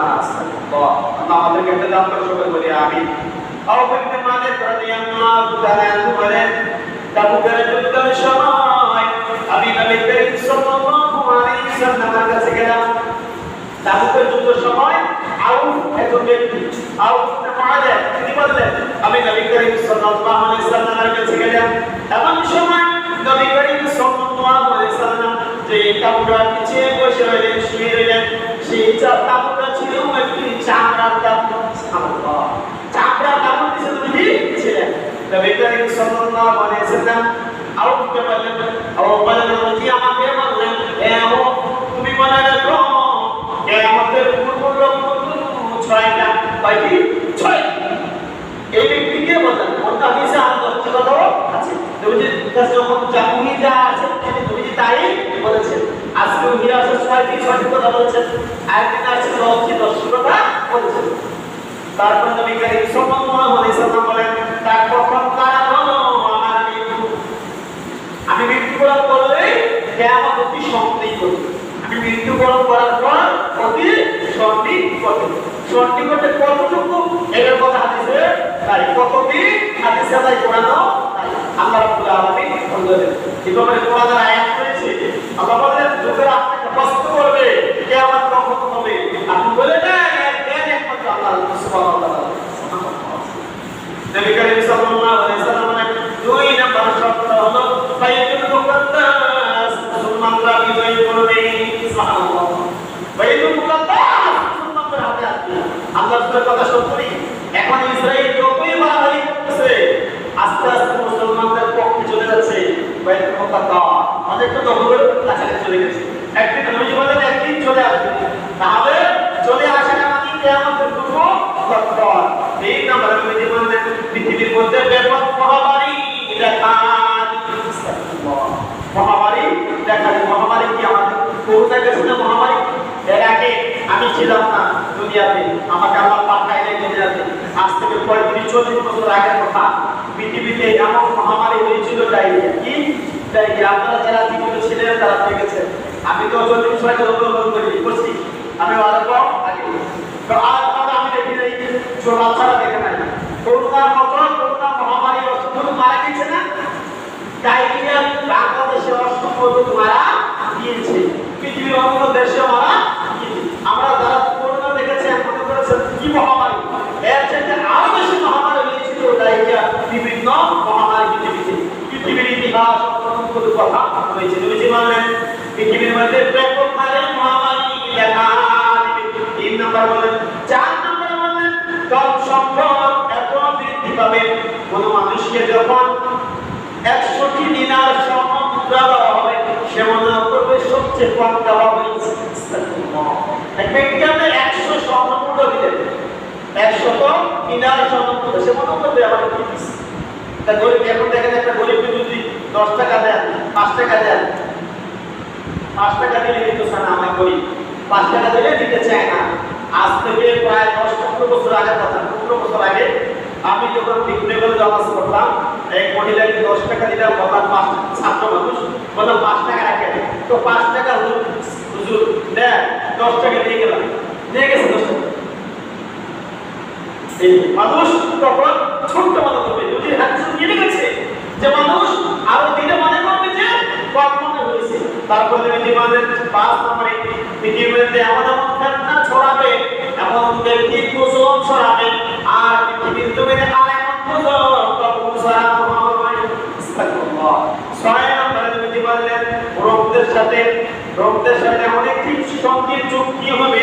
আল্লাহ আমাদেরকে দান করে সবাই বলি, আমিন। আও ইবনে মালিক রাদিয়াল্লাহু তাআলা আনহু বলেন তাবুকের যুদ্ধের সময় আমি নবী করিম সাল্লাল্লাহু আলাইহি সাল্লামের কাছে গেলাম। তাবুকের যুদ্ধের সময় আউফ একজন ব্যক্তি ইবনে মুআদ তিনি বললেন, আমি নবী করিম সাল্লাল্লাহু আলাইহি সাল্লামের কাছে গেলাম। এমন সময় সেই চা- একটি চামড়ার তাবু সুবহানাল্লাহ চামড়ার তাবু নিচে তিনি ছিলেন নবী করিম সাল্লাল্লাহু আলাইহি সাল্লাম আউফকে বললেন আউফ বললেন নবী আমাকে বললেন এ আউফ তুমি মনে রাখো কেয়ামতের পূর্ব লক্ষণ ছয়টা কয়টি ছয় এই ব্যক্তিকে বলেন অন্য হাদিসে আর দশটি কথাও আছে তুমি যে কাছে যখন জামুহি যা আছে তুমি যে তাই বলেছেন আজকে উনি আছে ছয়টি ছয়টি কথা বলেছেন। আরেকদিন আছে দশটি দশটি কথা বলেছেন। তারপরে নবী করিম সাল্লাল্লাহু আলাইহি সাল্লাম বলেন, তার কখন কারণ হলো আমার মৃত্যু। আমি মৃত্যুবরণ করলে কেয়ামত অতি করবে আমি মৃত্যুবরণ করার পর অতি সন্নিকট। সন্নিকটে কতটুকু? এটার কথা হাদিসে তাই কতটি হাদিসে তাই কোরআনও আল্লাহ রাব্বুল আলামিন বললেন এভাবে কোরআনের আয়াত করেছে। আল্লাহ বললেন লোকেরা আপনাকে প্রশ্ন করবে কিয়ামত কখন হবে আপনি বলে দেন দেন একমাত্র আল্লাহ সুবহানাহু ওয়া তাআলা নবী করিম সাল্লাল্লাহু আলাইহি সাল্লামের দুই নাম্বার শর্ত হলো বাইতুল মুকাদ্দাস মুসলমানরা বিজয় করবে সুবহানাল্লাহ বাইতুল মুকাদ্দাস মুসলমানদের হাতে আছে সুরের কথা সত্যি এখন ইসরায়েল যতই বাড়াবাড়ি করতেছে। আস্তে আস্তে মুসলমানদের পক্ষে চলে যাচ্ছে আমাদের তো দখলের কাছাকাছি চলে গেছে। একদিন নবীজি বলেন একদিন চলে আসবে। তাহলে চলে আসেন না মানে দুটো এই নাম্বার বলেন পৃথিবীর মধ্যে ব্যাপক মহামারী দেখা মহামারী দেখা যায় মহামারী কি আমাদের করোনা গেছে না মহামারী এর আগে আমি ছিলাম না দুনিয়াতে, আমাকে আল্লাহ পাঠাইলেন দুনিয়াতে। আজ থেকে পঁয়ত্রিশ, চল্লিশ বছর আগের কথা, পৃথিবীতে এমন মহামারী হয়েছিল ডায়রিয়া কি? ডায়রিয়া আপনারা যারা জীবিত ছিলেন তারা দেখেছেন। আমি তো চল্লিশ ছয় অবলম্বন করি, করছি। আমি কম আগে তো আমি দেখি নাই ছোড়া ছাড়া দেখে নাই। করোনার মতো, করোনা মহামারী অসংখ্য মারা গেছে না? ডায়রিয়া বাংলাদেশে অসংখ্য লোক মারা গিয়েছে পৃথিবীর অন্য দেশে মারা গিয়েছে আমরা যারা করোনা দেখেছি মনে করেছেন কি মহামারী এর চাইতে আরও বেশি মহামারী হয়েছিল ডায়রিয়া বিভিন্ন মহামারী পৃথিবীতে পৃথিবীর ইতিহাস অত্যন্ত কথা হয়েছে। নবীজি বললেন পৃথিবীর মধ্যে ব্যাপক হারে মহামারী লেখা তিন নম্বর বলেন চার নম্বর বলেন কম সম্পদ এত বৃদ্ধি পাবে। কোনো মানুষকে যখন একশোটি দিনার সমুদ্র দেওয়া হবে সে মনে করবে সবচেয়ে কম দেওয়া হয়েছে, এক ব্যক্তি আমাদের একশো স্বর্ণমুদ্র দিলেন। একশো দিনার স্বর্ণমুদ্র সে মনে করবে আমাকে তা গরিব, এখন দেখেন একটা গরিবকে যদি দশ টাকা দেন, পাঁচ টাকা দেন, পাঁচ টাকা দিলে দিত না আমরা করি পাঁচ টাকা দিলে দিতে চায় না। আজ থেকে প্রায় দশ পনেরো বছর আগের কথা, পনেরো বছর আগে আমি যখন বিক্রয়গঞ্জ জমাস করতাম এক মহিলাকে দশ টাকা দিলাম, বললাম পাঁচ ছাত্র মানুষ, বললাম পাঁচ টাকা রাখে তো পাঁচ টাকা হুজুর দেন, দশ টাকা দিয়ে গেলাম। নিয়ে গেছে দশ টাকা। মানুষ তখন ছোট্ট মনে যে মানুষ মনে মনে মানে রোগদের সাথে রোগদের সাথে অনেক সঙ্গীর চুক্তি হবে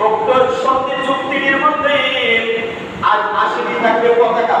উক্ত সঙ্গীর চুক্তির মধ্যে আর আশিটি থাকবে পতাকা।